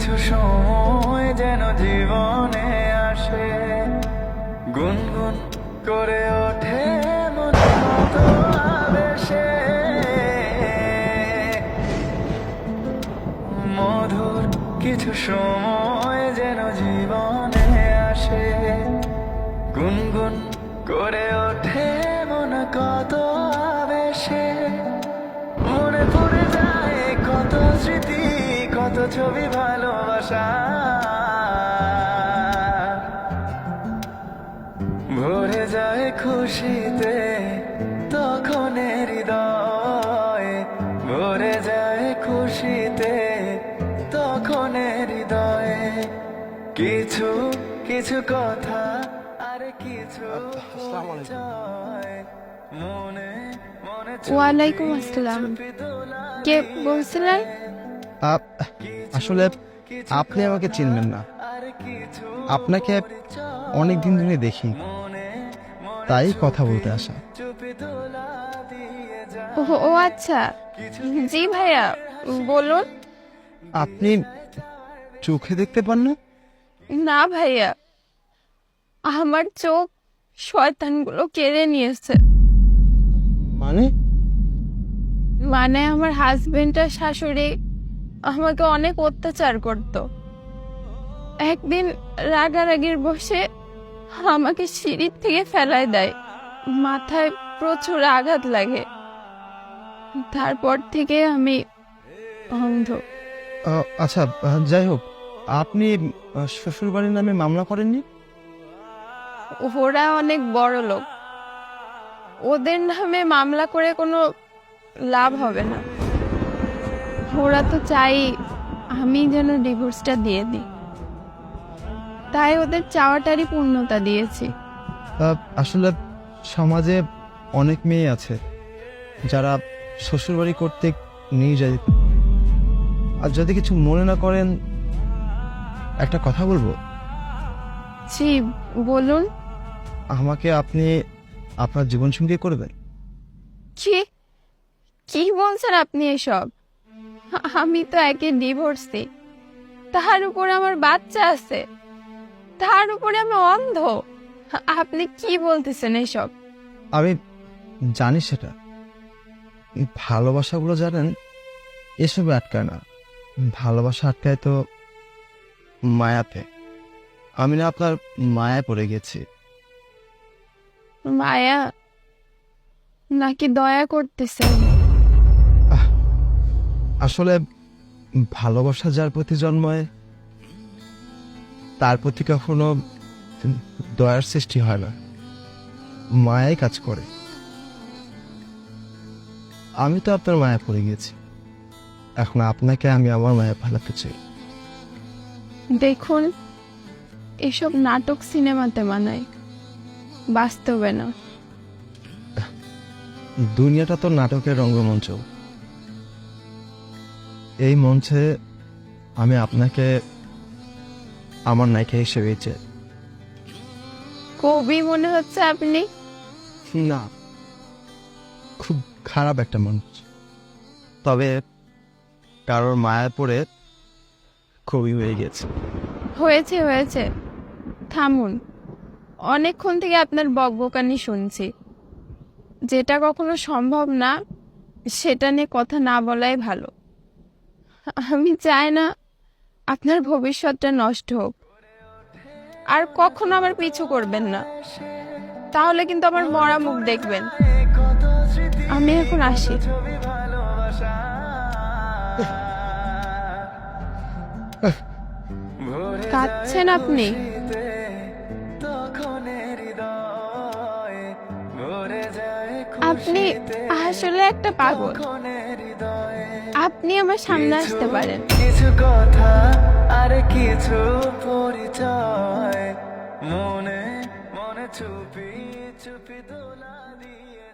কিছু সময় যেন জীবনে আসে। গুনগুন করে ওঠে মধুর কিছু সময় কত ছবি ভালোবাসা। ভরে যায় খুশিতে তখন হৃদয়। ভরে যায় খুশিতে তখন হৃদয়ে। কিছু কিছু কথা আর কিছু মনে মনে ওয়ালাইকুম আসসালাম। কে বলছিলেন? আসলে আপনি আমাকে চিনবেন না। আপনাকে অনেক দিন ধরে দেখি। তাই কথা বলতে আসা। ও আচ্ছা। জি ভাইয়া বলুন। আপনি চোখে দেখতে পান না? না ভাইয়া আমার চোখ শয়তানগুলো কেড়ে নিয়েছে। মানে? মানে আমার হাজবেন্ড আর শাশুড়ি আমাকে অনেক অত্যাচার করত। একদিন রাগারাগির বসে আমাকে সিঁড়ির থেকে ফেলায় দেয়। মাথায় প্রচুর আঘাত লাগে। তারপর থেকে আমি অন্ধ। আচ্ছা যাই হোক আপনি শ্বশুর বাড়ির নামে মামলা করেননি? ওরা অনেক বড় লোক। ওদের নামে মামলা করে কোনো লাভ হবে না। ওরা তো চাই আমি যেন ডিভোর্সটা দিয়ে দিই। তাই ওদের চাওয়াটারই পূর্ণতা দিয়েছি। আহ, আসলে সমাজে অনেক মেয়ে আছে যারা শ্বশুরবাড়ি করতে নির্যাতিত আর যদি কিছু মনে না করেন একটা কথা বলব? জি বলুন। আমাকে আপনি আপনার জীবনসঙ্গী করবেন? কি কি বলছেন আপনি এসব? আমি তো একে ডিভোর্স দিই তার উপর আমার বাচ্চা আছে। তার উপরে আমি অন্ধ। আপনি কি বলতেছেন এসব? আমি জানি সেটা। ভালোবাসাগুলো জানেন এসবে আটকায় না। ভালোবাসা আটকায় তো মায়াতে। আমি না আপনার মায়া পড়ে গেছি। মায়া? নাকি দয়া করতেছেন? আসলে ভালোবাসা যার প্রতি জন্মায় তার প্রতি কখনো দয়ার সৃষ্টি হয় না। মায়াই কাজ করে। আমি তো আপনার মায়া পড়ে গেছি এখন আপনাকে আমি আমার মায়া ফেলাতে চাই। দেখুন এসব নাটক সিনেমাতে মানায়। বাস্তবে না। দুনিয়াটা তো নাটকের রঙ্গমঞ্চ। এই মঞ্চে আমি আপনাকে আমার নায়িকা হিসেবে চাই কবি মনে হচ্ছে আপনি? না খুব খারাপ একটা মানুষ তবে কারোর মায়া পড়ে কবি হয়ে গেছে। হয়েছে হয়েছে। থামুন অনেকক্ষণ থেকে আপনার বকবকানি শুনছি। যেটা কখনো সম্ভব না সেটা নিয়ে কথা না বলাই ভালো। আমি চাই না আপনার ভবিষ্যৎটা নষ্ট হোক। আর কখনো আমার পিছু করবেন না। তাহলে কিন্তু আমার মরা মুখ দেখবেন। আমি এখন আসি। কাঁদছেন আপনি? আপনি আসলে একটা পাগল। আপনি আমার সামনে আসতে পারেন। কিছু কথা আর কিছু পরিচয়। মনে মনে চুপি চুপি দোলা দিয়ে।